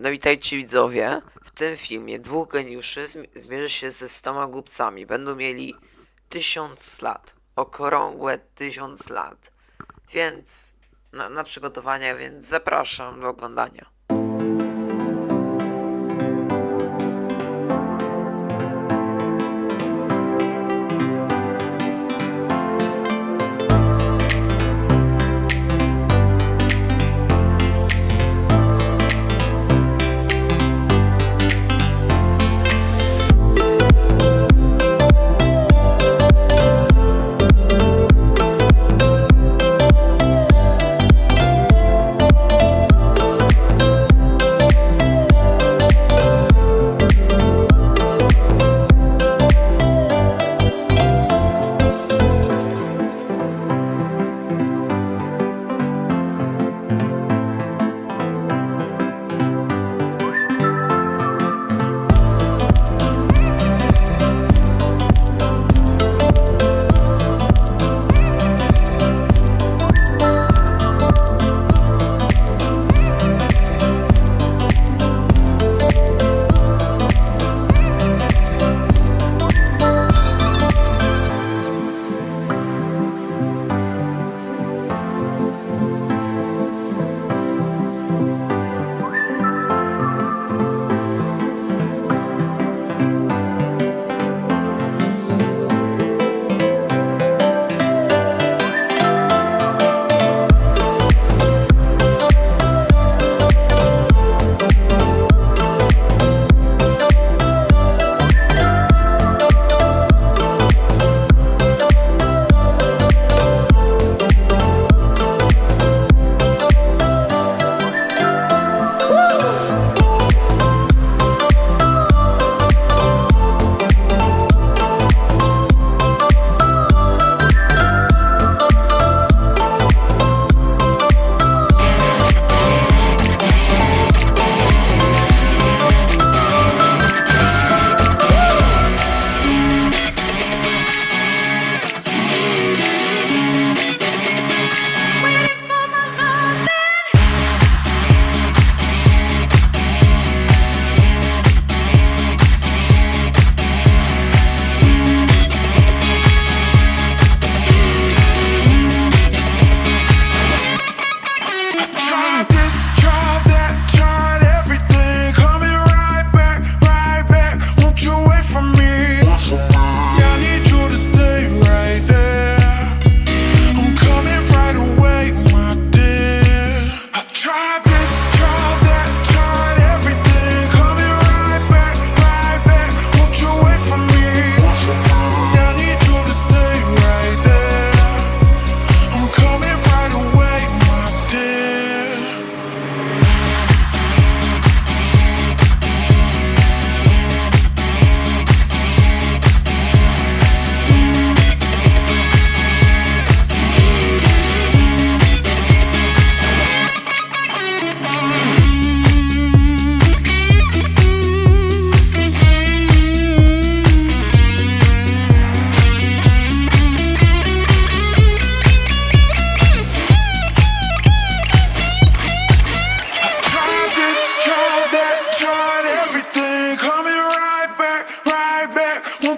No witajcie widzowie. W tym filmie dwóch geniuszy zmi- zmierzy się ze stoma głupcami. Będą mieli tysiąc lat. Okrągłe tysiąc lat. Więc na, na przygotowania, więc zapraszam do oglądania.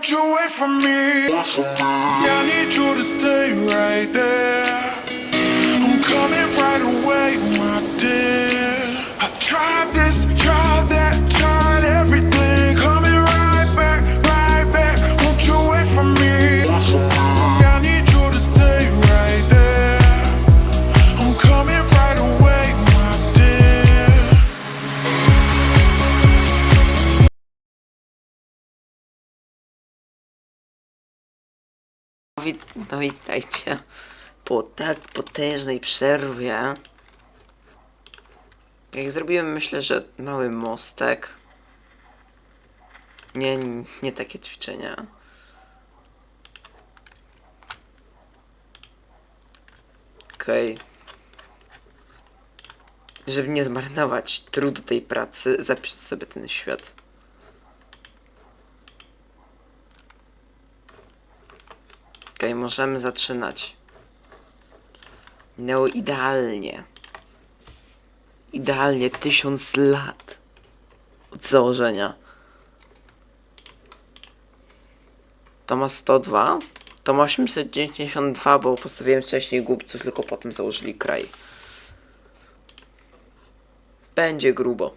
Won't you wait for me? I need you to stay right there. I'm coming right away, my dear. I tried this, tried Wit- no witajcie. Po tak potężnej przerwie. Jak zrobiłem, myślę, że mały mostek. Nie, nie takie ćwiczenia. Okej. Żeby nie zmarnować trudu tej pracy, zapisz sobie ten świat. Okej, możemy zaczynać. Minęło idealnie. Idealnie tysiąc lat. od założenia. To ma 102. To ma 892, bo postawiłem wcześniej głupców, tylko potem założyli kraj. Będzie grubo.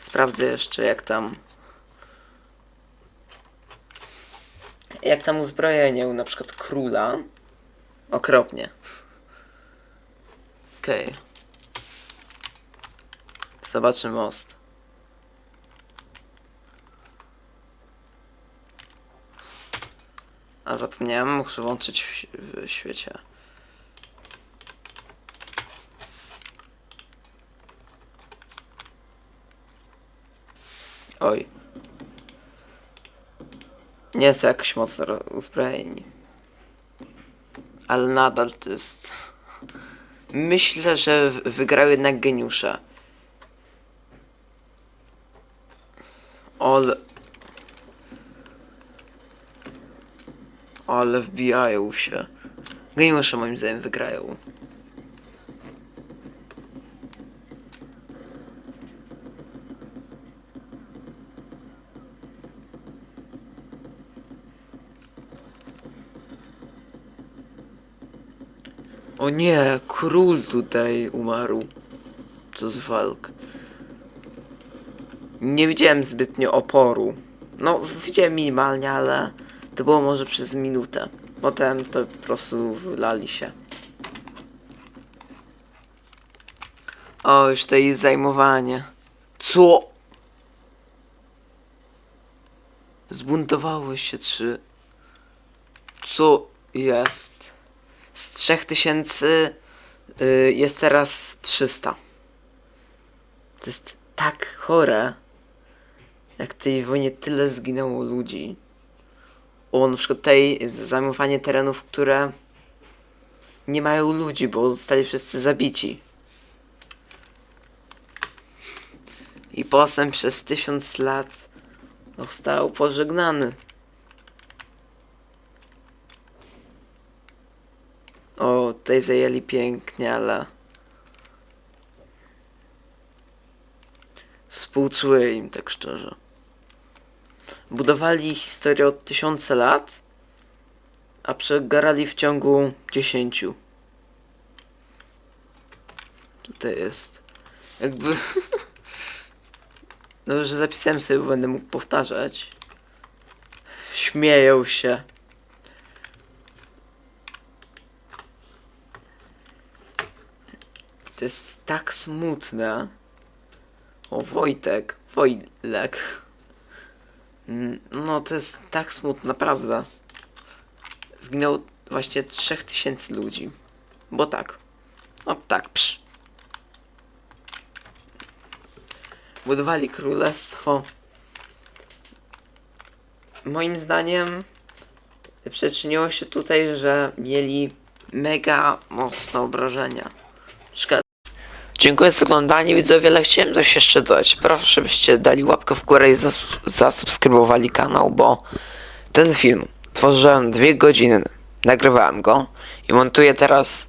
Sprawdzę jeszcze jak tam. Jak tam uzbrojenie u na przykład króla. Okropnie. Okej. Zobaczmy most. A zapomniałem, muszę włączyć w, w świecie. Oj. Nie są jakoś mocno ro- uzbrojeni. Ale nadal to jest... Myślę, że w- wygrały jednak geniusze. Ale... Ale wbijają się. Geniusze moim zdaniem wygrają. O nie, król tutaj umarł. Co z walk. Nie widziałem zbytnio oporu. No, widziałem minimalnie, ale to było może przez minutę. Potem to po prostu wylali się. O, już to jest zajmowanie. Co? Zbuntowały się trzy. Co jest? Z 3000 y, jest teraz 300. To jest tak chore. Jak w tej wojnie tyle zginęło ludzi. O, na przykład tutaj zajmowanie terenów, które nie mają ludzi, bo zostali wszyscy zabici. I potem przez tysiąc lat został pożegnany. O, tutaj zajęli pięknie, ale... Współczuję im, tak szczerze. Budowali historię od tysiące lat, a przegarali w ciągu dziesięciu. Tutaj jest. Jakby... No, że zapisałem sobie, bo będę mógł powtarzać. Śmieją się. To jest tak smutne. O, Wojtek. Wojlek. No, to jest tak smutna prawda. Zginęło właśnie 3000 ludzi. Bo tak. No tak, psz. Budowali królestwo. Moim zdaniem przyczyniło się tutaj, że mieli mega mocne obrażenia. Przykład. Dziękuję za oglądanie widzowie, ale chciałem coś jeszcze dodać. Proszę, byście dali łapkę w górę i zas- zasubskrybowali kanał, bo ten film tworzyłem dwie godziny. Nagrywałem go i montuję teraz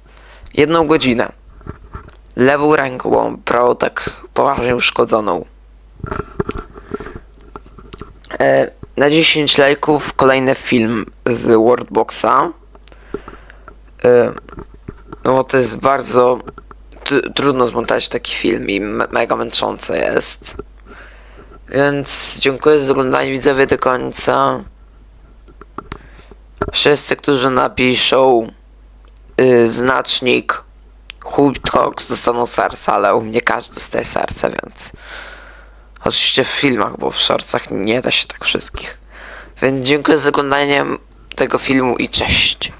jedną godzinę. Lewą ręką, bo tak poważnie uszkodzoną. E, na 10 lajków kolejny film z Wordboxa. E, no to jest bardzo trudno zmontować taki film i me- mega męczące jest. Więc dziękuję za oglądanie widzowie do końca. Wszyscy, którzy napiszą y, znacznik Hultrox dostaną serce, ale u mnie każdy dostaje serce, więc oczywiście w filmach, bo w shortsach nie da się tak wszystkich. Więc dziękuję za oglądanie tego filmu i cześć.